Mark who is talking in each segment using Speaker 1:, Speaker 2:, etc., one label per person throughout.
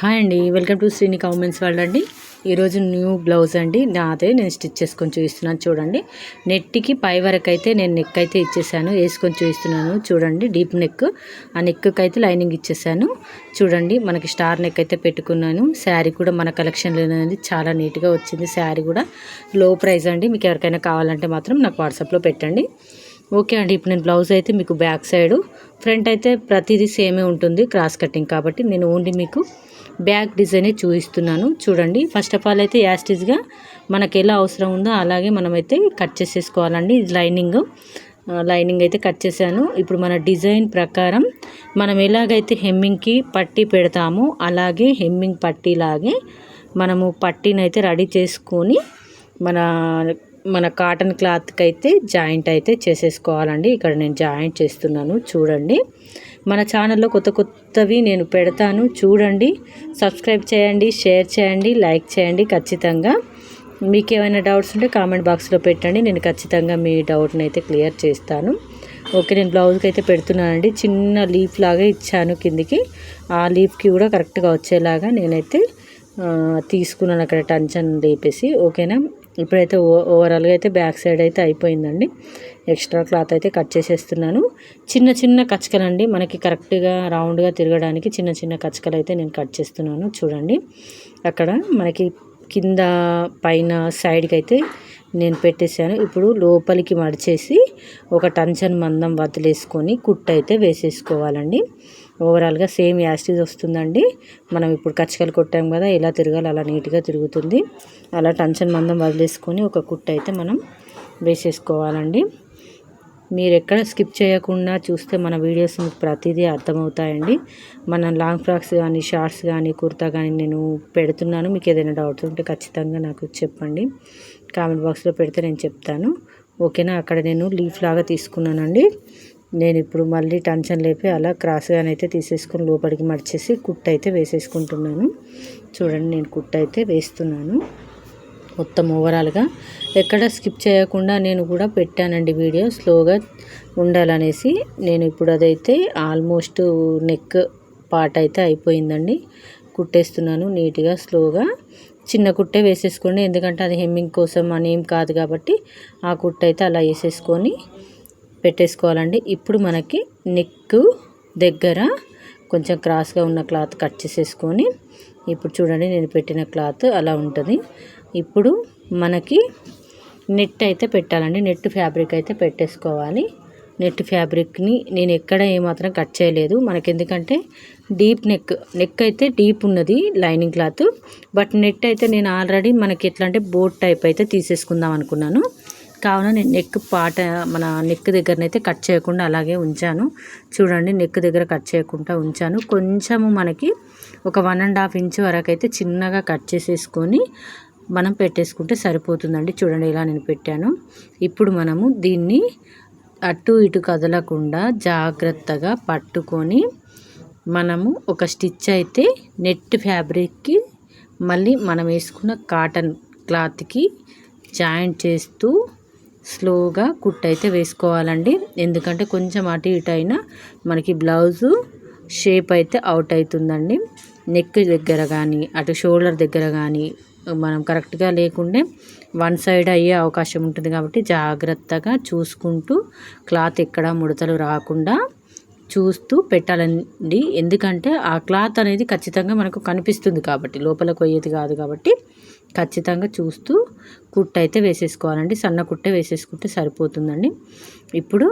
Speaker 1: Hi అండి welcome to Srini comments world అండి. ఈరోజు న్యూ బ్లౌజ్ అండి నాదే నేను స్టిచ్ చేసుకొని చూపిస్తున్నాను చూడండి. నెట్కి పై వరకు అయితే నేను నెక్ అయితే ఇచ్చేసాను వేసుకొని చూపిస్తున్నాను చూడండి. డీప్ నెక్ ఆ నెక్కి అయితే లైనింగ్ ఇచ్చేసాను చూడండి. మనకి స్టార్ నెక్ అయితే పెట్టుకున్నాను. శారీ కూడా మన కలెక్షన్లో అనేది చాలా నీట్గా వచ్చింది శారీ కూడా. లో ప్రైస్ అండి మీకు ఎవరికైనా కావాలంటే మాత్రం నాకు వాట్సాప్లో పెట్టండి. ఓకే అండి ఇప్పుడు నేను బ్లౌజ్ అయితే మీకు బ్యాక్ సైడ్ ఫ్రంట్ అయితే ప్రతిదీ సేమే ఉంటుంది క్రాస్ కటింగ్ కాబట్టి నేను ఓన్లీ మీకు బ్యాక్ డిజైనే చూపిస్తున్నాను. చూడండి. ఫస్ట్ ఆఫ్ ఆల్ అయితే యాస్టిజ్గా మనకి ఎలా అవసరం ఉందో అలాగే మనమైతే కట్ చేసేసుకోవాలండి. లైనింగ్. లైనింగ్ అయితే కట్ చేశాను. ఇప్పుడు మన డిజైన్ ప్రకారం మనం ఎలాగైతే హెమ్మింగ్కి పట్టీ పెడతామో అలాగే హెమ్మింగ్ పట్టీలాగే మనము పట్టీని అయితే రెడీ చేసుకొని మన మన కాటన్ క్లాత్కి అయితే జాయింట్ అయితే చేసేసుకోవాలండి. ఇక్కడ నేను జాయింట్ చేస్తున్నాను. చూడండి. మన ఛానల్లో కొత్త కొత్తవి నేను పెడతాను. చూడండి సబ్స్క్రైబ్ చేయండి షేర్ చేయండి లైక్ చేయండి ఖచ్చితంగా. మీకు ఏమైనా డౌట్స్ ఉంటే కామెంట్ బాక్స్లో పెట్టండి. నేను ఖచ్చితంగా మీ డౌట్ని అయితే క్లియర్ చేస్తాను. ఓకే నేను బ్లౌజ్కి అయితే పెడుతున్నానండి. చిన్న లీఫ్ లాగా ఇచ్చాను కిందికి. ఆ లీఫ్కి కూడా కరెక్ట్గా వచ్చేలాగా నేనైతే తీసుకున్నాను అక్కడ టంచన్ లేపేసి. ఓకేనా? ఇప్పుడైతే ఓవరాల్గా అయితే బ్యాక్ సైడ్ అయితే అయిపోయిందండి. ఎక్స్ట్రా క్లాత్ అయితే కట్ చేసేస్తున్నాను. చిన్న చిన్న కచ్చకలండి మనకి కరెక్ట్గా రౌండ్గా తిరగడానికి చిన్న చిన్న కచ్చకలు అయితే నేను కట్ చేస్తున్నాను. చూడండి. అక్కడ మనకి కింద పైన సైడ్కి అయితే నేను పెట్టేశాను. ఇప్పుడు లోపలికి మడిచేసి ఒక టంచన్ మందం వదిలేసుకొని కుట్టు అయితే వేసేసుకోవాలండి. ఓవరాల్గా సేమ్ యాస్టీజ్ వస్తుందండి. మనం ఇప్పుడు కచ్చకలు కొట్టాం కదా ఎలా తిరగాలి అలా నీట్గా తిరుగుతుంది. అలా టంచన్ మందం వదిలేసుకొని ఒక కుట్టు అయితే మనం వేసేసుకోవాలండి. మీరు ఎక్కడ స్కిప్ చేయకుండా చూస్తే మన వీడియోస్ మీకు ప్రతిదీ అర్థమవుతాయండి. మన లాంగ్ ఫ్రాక్స్ కానీ షార్ట్స్ కానీ కుర్తా కానీ నేను పెడుతున్నాను. మీకు ఏదైనా డౌట్స్ ఉంటే ఖచ్చితంగా నాకు చెప్పండి. కామెంట్ బాక్స్లో పెడితే నేను చెప్తాను. ఓకేనా? అక్కడ నేను లీఫ్ లాగా తీసుకున్నానండి. నేను ఇప్పుడు మళ్ళీ టెన్షన్ లేపి అలా క్రాస్గానైతే తీసేసుకొని లోపలికి మడిచేసి కుట్ట అయితే వేసేసుకుంటున్నాను. చూడండి నేను కుట్ట అయితే వేస్తున్నాను. మొత్తం ఓవరాల్గా ఎక్కడ స్కిప్ చేయకుండా నేను కూడా పెట్టానండి వీడియో స్లోగా ఉండాలనేసి. నేను ఇప్పుడు అదైతే ఆల్మోస్ట్ నెక్ పార్ట్ అయితే అయిపోయిందండి. కుట్టేస్తున్నాను నీట్గా స్లోగా చిన్న కుట్టే వేసేసుకోండి ఎందుకంటే అది హెమ్మింగ్ కోసం అని ఏం కాదు కాబట్టి ఆ కుట్ట అయితే అలా వేసేసుకొని పెట్టేసుకోవాలండి. ఇప్పుడు మనకి నెక్ దగ్గర కొంచెం క్రాస్గా ఉన్న క్లాత్ కట్ చేసేసుకొని ఇప్పుడు చూడండి నేను పెట్టిన క్లాత్ అలా ఉంటుంది. ఇప్పుడు మనకి నెట్ అయితే పెట్టాలండి. నెట్ ఫ్యాబ్రిక్ అయితే పెట్టేసుకోవాలి. నెట్ ఫ్యాబ్రిక్ని నేను ఎక్కడ ఏమాత్రం కట్ చేయలేదు. మనకి ఎందుకంటే డీప్ నెక్ నెక్ అయితే డీప్ ఉన్నది లైనింగ్ క్లాత్. బట్ నెట్ అయితే నేను ఆల్రెడీ మనకి ఎట్లా అంటే బోట్ టైప్ అయితే తీసేసుకుందాం అనుకున్నాను. కావున నేను నెక్ పాట మన నెక్ దగ్గరనైతే కట్ చేయకుండా అలాగే ఉంచాను. చూడండి నెక్ దగ్గర కట్ చేయకుండా ఉంచాను. కొంచెము మనకి ఒక వన్ అండ్ హాఫ్ ఇంచ్ వరకు అయితే చిన్నగా కట్ చేసేసుకొని మనం పెట్టేసుకుంటే సరిపోతుందండి. చూడండి ఇలా నేను పెట్టాను. ఇప్పుడు మనము దీన్ని అటు ఇటు కదలకుండా జాగ్రత్తగా పట్టుకొని మనము ఒక స్టిచ్ అయితే నెట్ ఫ్యాబ్రిక్కి మళ్ళీ మనం వేసుకున్న కాటన్ క్లాత్కి జాయింట్ చేస్తూ స్లోగా కుట్ అయితే వేసుకోవాలండి. ఎందుకంటే కొంచెం అటు ఇటు అయినా మనకి బ్లౌజు షేప్ అయితే అవుట్ అవుతుందండి. నెక్ దగ్గర కానీ అటు షోల్డర్ దగ్గర కానీ మనం కరెక్ట్గా లేకుండే వన్ సైడ్ అయ్యే అవకాశం ఉంటుంది కాబట్టి జాగ్రత్తగా చూసుకుంటూ క్లాత్ ఎక్కడ ముడతలు రాకుండా చూస్తూ పెట్టాలండి. ఎందుకంటే ఆ క్లాత్ అనేది ఖచ్చితంగా మనకు కనిపిస్తుంది కాబట్టి లోపల కొయ్యేది కాదు కాబట్టి ఖచ్చితంగా చూస్తూ కుట్ట అయితే వేసేసుకోవాలండి. సన్న కుట్టే వేసేసుకుంటే సరిపోతుందండి. ఇప్పుడు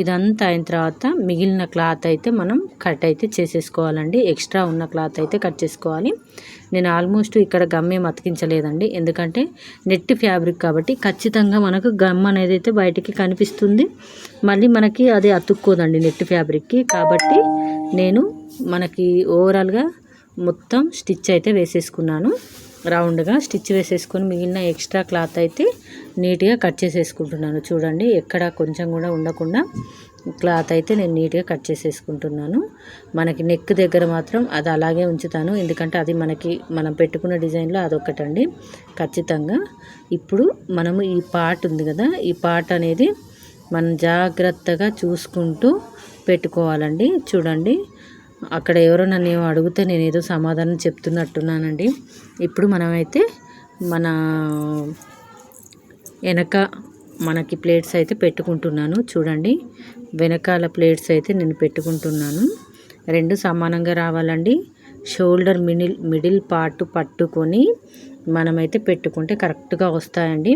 Speaker 1: ఇదంతా అయిన తర్వాత మిగిలిన క్లాత్ అయితే మనం కట్ అయితే చేసేసుకోవాలండి. ఎక్స్ట్రా ఉన్న క్లాత్ అయితే కట్ చేసుకోవాలి. నేను ఆల్మోస్ట్ ఇక్కడ గమ్మేం అతికించలేదండి ఎందుకంటే నెట్ ఫ్యాబ్రిక్ కాబట్టి ఖచ్చితంగా మనకు గమ్ అనేది అయితే బయటికి కనిపిస్తుంది. మళ్ళీ మనకి అది అతుక్కోదండి నెట్ ఫ్యాబ్రిక్కి. కాబట్టి నేను మనకి ఓవరాల్గా మొత్తం స్టిచ్ అయితే వేసేసుకున్నాను. రౌండ్గా స్టిచ్ వేసేసుకొని మిగిలిన ఎక్స్ట్రా క్లాత్ అయితే నీట్గా కట్ చేసేసుకుంటున్నాను. చూడండి ఎక్కడ కొంచెం కూడా ఉండకుండా క్లాత్ అయితే నేను నీట్గా కట్ చేసేసుకుంటున్నాను. మనకి నెక్ దగ్గర మాత్రం అది అలాగే ఉంచుతాను. ఎందుకంటే అది మనకి మనం పెట్టుకున్న డిజైన్లో అదొకటండి ఖచ్చితంగా ఇప్పుడు మనము ఈ పార్ట్ ఉంది కదా ఈ పార్ట్ అనేది మనం జాగ్రత్తగా చూసుకుంటూ పెట్టుకోవాలండి. చూడండి అక్కడ ఎవరో నన్ను ఏమో అడిగితే నేను ఏదో సమాధానం చెప్తున్నట్టున్నానండి. ఇప్పుడు మనమైతే మన వెనక మనకి ప్లేట్స్ అయితే పెట్టుకుంటున్నాను. చూడండి వెనకాల ప్లేట్స్ అయితే నేను పెట్టుకుంటున్నాను. రెండు సమానంగా రావాలండి. షోల్డర్ మిడిల్ మిడిల్ పార్ట్ పట్టుకొని మనమైతే పెట్టుకుంటే కరెక్ట్గా వస్తాయండి.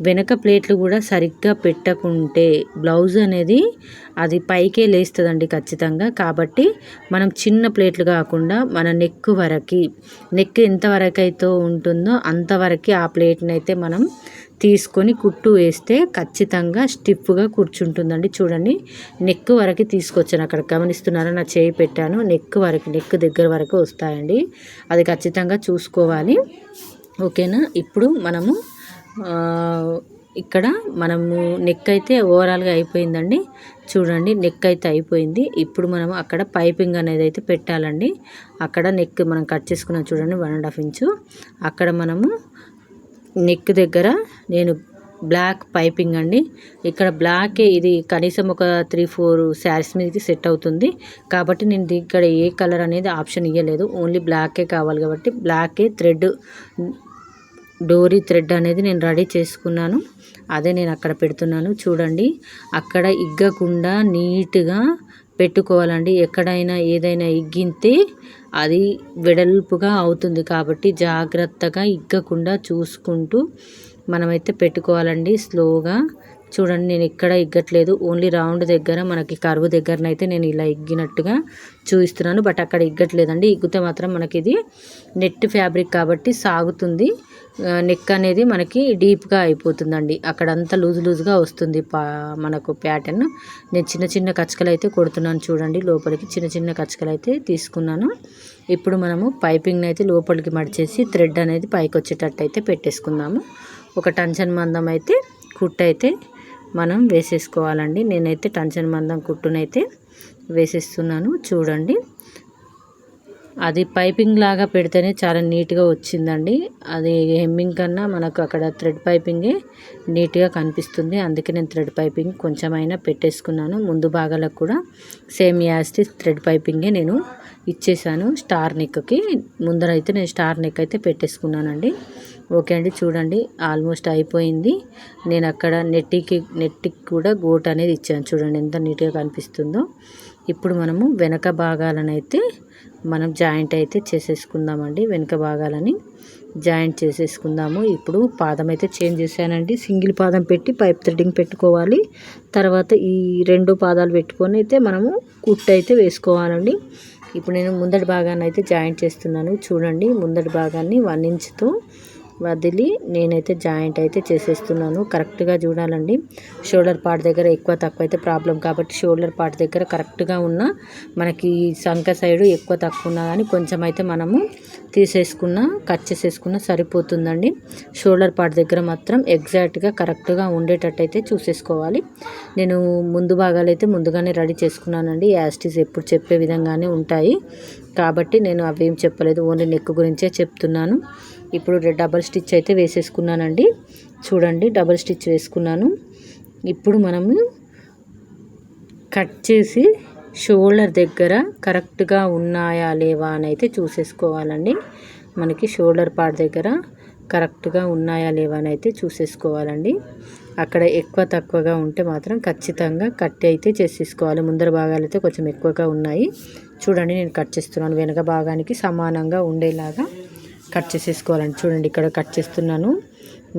Speaker 1: వెనక ప్లేట్లు కూడా సరిగ్గా పెట్టకుంటే బ్లౌజ్ అనేది అది పైకే లేస్తుందండి ఖచ్చితంగా. కాబట్టి మనం చిన్న ప్లేట్లు కాకుండా మన నెక్ వరకు నెక్ ఎంతవరకు అయితే ఉంటుందో అంతవరకు ఆ ప్లేట్ని అయితే మనం తీసుకొని కుట్టు వేస్తే ఖచ్చితంగా స్టిఫ్గా కూర్చుంటుందండి. చూడండి నెక్ వరకు తీసుకొచ్చాను. అక్కడ గమనిస్తున్నారా? నా చేయి పెట్టాను. నెక్ వరకు నెక్ దగ్గర వరకు వస్తాయండి. అది ఖచ్చితంగా చూసుకోవాలి. ఓకేనా? ఇప్పుడు మనము ఇక్కడ మనము నెక్ అయితే ఓవరాల్గా అయిపోయిందండి. చూడండి నెక్ అయితే అయిపోయింది. ఇప్పుడు మనం అక్కడ పైపింగ్ అనేది అయితే పెట్టాలండి. అక్కడ నెక్ మనం కట్ చేసుకున్నాం చూడండి వన్ అండ్ హాఫ్ ఇంచు. అక్కడ మనము నెక్ దగ్గర నేను బ్లాక్ పైపింగ్ అండి. ఇక్కడ బ్లాకే ఇది కనీసం ఒక త్రీ ఫోర్ శారీస్ మీదకి సెట్ అవుతుంది. కాబట్టి నేను ఇక్కడ ఏ కలర్ అనేది ఆప్షన్ ఇవ్వలేదు ఓన్లీ బ్లాకే కావాలి కాబట్టి బ్లాకే థ్రెడ్ డోరీ థ్రెడ్ అనేది నేను రెడీ చేసుకున్నాను. అదే నేను అక్కడ పెడుతున్నాను. చూడండి అక్కడ ఇగ్గకుండా నీట్గా పెట్టుకోవాలండి. ఎక్కడైనా ఏదైనా ఇగ్గితే అది వెడల్పుగా అవుతుంది కాబట్టి జాగ్రత్తగా ఇగ్గకుండా చూసుకుంటూ మనమైతే పెట్టుకోవాలండి స్లోగా. చూడండి నేను ఎక్కడ ఇగ్గట్లేదు. ఓన్లీ రౌండ్ దగ్గర మనకి కరువు దగ్గరనైతే నేను ఇలా ఇగ్గినట్టుగా చూపిస్తున్నాను. బట్ అక్కడ ఇగ్గట్లేదండి. ఇగ్గితే మాత్రం మనకి ఇది నెట్ ఫ్యాబ్రిక్ కాబట్టి సాగుతుంది. నెక్ అనేది మనకి డీప్గా అయిపోతుందండి. అక్కడంతా లూజ్ లూజ్గా వస్తుంది పా మనకు ప్యాటర్న్. నేను చిన్న చిన్న కచ్చకలు అయితే కొడుతున్నాను చూడండి లోపలికి చిన్న చిన్న కచ్చకలు అయితే తీసుకున్నాను. ఇప్పుడు మనము పైపింగ్ని అయితే లోపలికి మడిచేసి థ్రెడ్ అనేది పైకి వచ్చేటట్టు అయితే పెట్టేసుకుందాము. ఒక టంచన్ మందం అయితే కుట్టు అయితే మనం వేసేసుకోవాలండి. నేనైతే టంచన్ మందం కుట్టునైతే వేసేస్తున్నాను. చూడండి. అది పైపింగ్ లాగా పెడితేనే చాలా నీట్గా వచ్చిందండి. అది హెమ్మింగ్ కన్నా మనకు అక్కడ థ్రెడ్ పైపింగే నీట్గా కనిపిస్తుంది. అందుకే నేను థ్రెడ్ పైపింగ్ కొంచెమైనా పెట్టేసుకున్నాను. ముందు భాగాలకు కూడా సేమ్ యాస్టి థ్రెడ్ పైపింగే నేను ఇచ్చేసాను స్టార్ నెక్కి. ముందర అయితే నేను స్టార్ నెక్ అయితే పెట్టేసుకున్నానండి. ఓకే అండి చూడండి ఆల్మోస్ట్ అయిపోయింది. నేను అక్కడ నెట్టికి నెట్టికి కూడా గోట్ అనేది ఇచ్చాను. చూడండి ఎంత నీట్గా కనిపిస్తుందో. ఇప్పుడు మనము వెనక భాగాలను అయితే మనం జాయింట్ అయితే చేసేసుకుందామండి. వెనక భాగాలని జాయింట్ చేసేసుకుందాము. ఇప్పుడు పాదం అయితే చేంజ్ చేశానండి. సింగిల్ పాదం పెట్టి పైప్ థ్రెడ్డింగ్ పెట్టుకోవాలి. తర్వాత ఈ రెండు పాదాలు పెట్టుకొని అయితే మనము కుట్టు అయితే వేసుకోవాలండి. ఇప్పుడు నేను ముందటి భాగాన్ని అయితే జాయింట్ చేస్తున్నాను. చూడండి ముందటి భాగాన్ని వన్ ఇంచ్తో వదిలి నేనైతే జాయింట్ అయితే చేసేస్తున్నాను. కరెక్ట్గా చూడాలండి. షోల్డర్ పార్ట్ దగ్గర ఎక్కువ తక్కువ అయితే ప్రాబ్లం. కాబట్టి షోల్డర్ పార్ట్ దగ్గర కరెక్ట్గా ఉన్న మనకి సంఖ సైడు ఎక్కువ తక్కువ ఉన్నా కానీ కొంచెం అయితే మనము తీసేసుకున్న కట్ చేసేసుకున్న సరిపోతుందండి. షోల్డర్ పార్ట్ దగ్గర మాత్రం ఎగ్జాక్ట్గా కరెక్ట్గా ఉండేటట్టు అయితే చూసేసుకోవాలి. నేను ముందు భాగాలు అయితే ముందుగానే రెడీ చేసుకున్నానండి. యాస్టీస్ ఎప్పుడు చెప్పే విధంగానే ఉంటాయి. కాబట్టి నేను అవేం చెప్పలేదు. ఓన్లీ నెక్ గురించే చెప్తున్నాను. ఇప్పుడు డబల్ స్టిచ్ అయితే వేసేసుకున్నానండి. చూడండి డబల్ స్టిచ్ వేసుకున్నాను. ఇప్పుడు మనము కట్ చేసి షోల్డర్ దగ్గర కరెక్ట్గా ఉన్నాయా లేవా అని అయితే చూసేసుకోవాలండి. మనకి షోల్డర్ పార్ట్ దగ్గర కరెక్ట్గా ఉన్నాయా లేవా అని అయితే చూసేసుకోవాలండి. అక్కడ ఎక్కువ తక్కువగా ఉంటే మాత్రం ఖచ్చితంగా కట్ అయితే చేసేసుకోవాలి. ముందర భాగాలు అయితే కొంచెం ఎక్కువగా ఉన్నాయి. చూడండి నేను కట్ చేస్తున్నాను. వెనక భాగానికి సమానంగా ఉండేలాగా కట్ చేసేసుకోవాలండి చూడండి ఇక్కడ కట్ చేస్తున్నాను.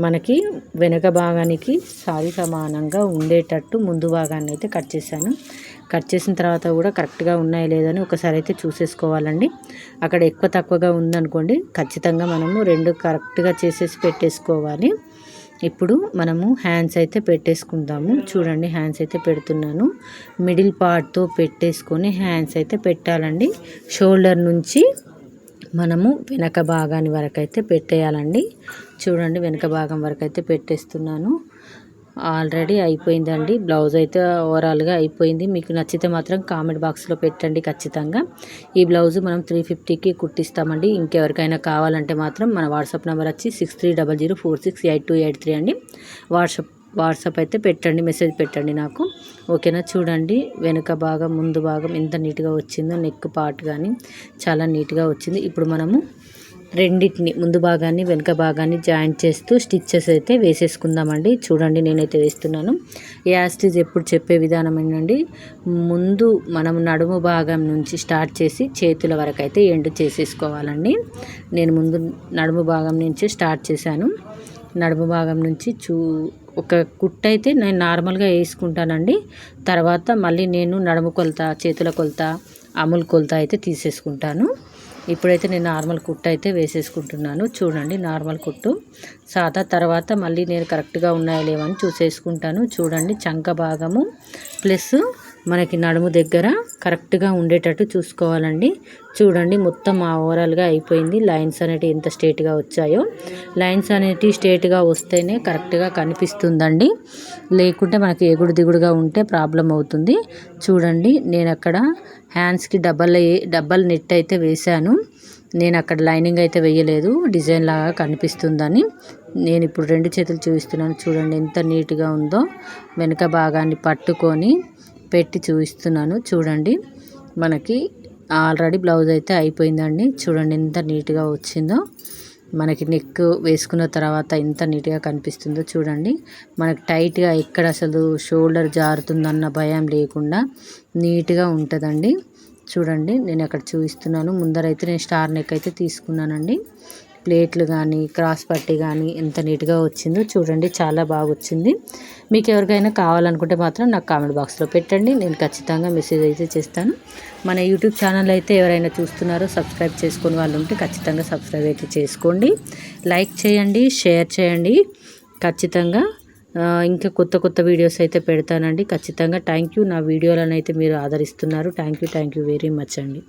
Speaker 1: మనకి వెనక భాగానికి సారి సమానంగా ఉండేటట్టు ముందు భాగాన్ని అయితే కట్ చేశాను. కట్ చేసిన తర్వాత కూడా కరెక్ట్గా ఉన్నాయా లేదని ఒకసారి అయితే చూసేసుకోవాలండి. అక్కడ ఎక్కువ తక్కువగా ఉందనుకోండి ఖచ్చితంగా మనము రెండు కరెక్ట్గా చేసేసి పెట్టేసుకోవాలి. ఇప్పుడు మనము హ్యాండ్స్ అయితే పెట్టేసుకుందాము. చూడండి హ్యాండ్స్ అయితే పెడుతున్నాను. మిడిల్ పార్ట్తో పెట్టేసుకొని హ్యాండ్స్ అయితే పెట్టాలండి. షోల్డర్ నుంచి మనము వెనక భాగాన్ని వరకు అయితే పెట్టేయాలండి. చూడండి వెనక భాగం వరకు అయితే పెట్టేస్తున్నాను. ఆల్రెడీ అయిపోయిందండి. బ్లౌజ్ అయితే ఓవరాల్గా అయిపోయింది. మీకు నచ్చితే మాత్రం కామెంట్ బాక్స్లో పెట్టండి ఖచ్చితంగా. ఈ బ్లౌజ్ మనం త్రీ ఫిఫ్టీకి కుట్టిస్తామండి. ఇంకెవరికైనా కావాలంటే మాత్రం మన వాట్సాప్ నెంబర్ వచ్చి six three double zero four six eight two eight three అండి. వాట్సాప్ వాట్సాప్ అయితే పెట్టండి మెసేజ్ పెట్టండి నాకు. ఓకేనా? చూడండి వెనుక భాగం ముందు భాగం ఎంత నీట్గా వచ్చిందో నెక్ పార్ట్ కానీ చాలా నీట్గా వచ్చింది. ఇప్పుడు మనము రెండింటిని ముందు భాగాన్ని వెనుక భాగాన్ని జాయింట్ చేస్తూ స్టిచ్చెస్ అయితే వేసేసుకుందామండి. చూడండి నేనైతే వేస్తున్నాను. యాస్టిజ్ ఎప్పుడు చెప్పే విధానం ఏంటండి? ముందు మనం నడుము భాగం నుంచి స్టార్ట్ చేసి చేతుల వరకు అయితే ఎండ్ చేసేసుకోవాలండి. నేను ముందు నడుము భాగం నుంచి స్టార్ట్ చేశాను. నడుము భాగం నుంచి చూ ఒక కుట్ అయితే నేను నార్మల్గా వేసుకుంటానండి. తర్వాత మళ్ళీ నేను నడుము కొలత చేతుల కొలత అముల్ కొలత అయితే తీసేసుకుంటాను. ఇప్పుడైతే నేను నార్మల్ కుట్టు అయితే వేసేసుకుంటున్నాను. చూడండి నార్మల్ కుట్టు. సాదా తర్వాత మళ్ళీ నేను కరెక్ట్గా ఉన్నాయో లేవని చూసేసుకుంటాను. చూడండి చంక భాగము ప్లస్ మనకి నడుము దగ్గర కరెక్ట్గా ఉండేటట్టు చూసుకోవాలండి. చూడండి మొత్తం ఆ ఓవరాల్గా అయిపోయింది. లైన్స్ అనేటివి ఎంత స్ట్రేట్గా వచ్చాయో. లైన్స్ అనేటివి స్ట్రేట్గా వస్తేనే కరెక్ట్గా కనిపిస్తుందండి. లేకుంటే మనకి ఎగుడు దిగుడుగా ఉంటే ప్రాబ్లం అవుతుంది. చూడండి నేను అక్కడ హ్యాండ్స్కి డబ్బల్ డబ్బల్ నెట్ అయితే వేశాను. నేను అక్కడ లైనింగ్ అయితే వేయలేదు. డిజైన్ లాగా కనిపిస్తుందని. నేను ఇప్పుడు రెండు చేతులు చూపిస్తున్నాను. చూడండి ఎంత నీట్గా ఉందో. వెనుక భాగాన్ని పట్టుకొని పెట్టి చూపిస్తున్నాను. చూడండి మనకి ఆల్రెడీ బ్లౌజ్ అయితే అయిపోయిందండి. చూడండి ఎంత నీట్గా వచ్చిందో. మనకి నెక్ వేసుకున్న తర్వాత ఎంత నీట్గా కనిపిస్తుందో చూడండి. మనకి టైట్గా ఎక్కడ అసలు షోల్డర్ జారుతుందన్న భయం లేకుండా నీట్గా ఉంటుందండి. చూడండి నేను అక్కడ చూపిస్తున్నాను. ముందరైతే నేను స్టార్ నెక్ అయితే తీసుకున్నానండి. ప్లేట్లు కానీ క్రాస్ పట్టి కానీ ఎంత నీట్గా వచ్చిందో చూడండి. చాలా బాగా వచ్చింది మీకు ఎవరికైనా కావాలనుకుంటే మాత్రం నాకు కామెంట్ బాక్స్లో పెట్టండి. నేను ఖచ్చితంగా మెసేజ్ అయితే చేస్తాను. మన యూట్యూబ్ ఛానల్ అయితే ఎవరైనా చూస్తున్నారో సబ్స్క్రైబ్ చేసుకుని వాళ్ళు ఉంటే ఖచ్చితంగా సబ్స్క్రైబ్ అయితే చేసుకోండి. లైక్ చేయండి షేర్ చేయండి. ఖచ్చితంగా ఇంకా కొత్త కొత్త వీడియోస్ అయితే పెడతానండి. ఖచ్చితంగా థ్యాంక్ యూ. నా వీడియోలను అయితే మీరు ఆదరిస్తున్నారు. Thank you thank you very much అండి.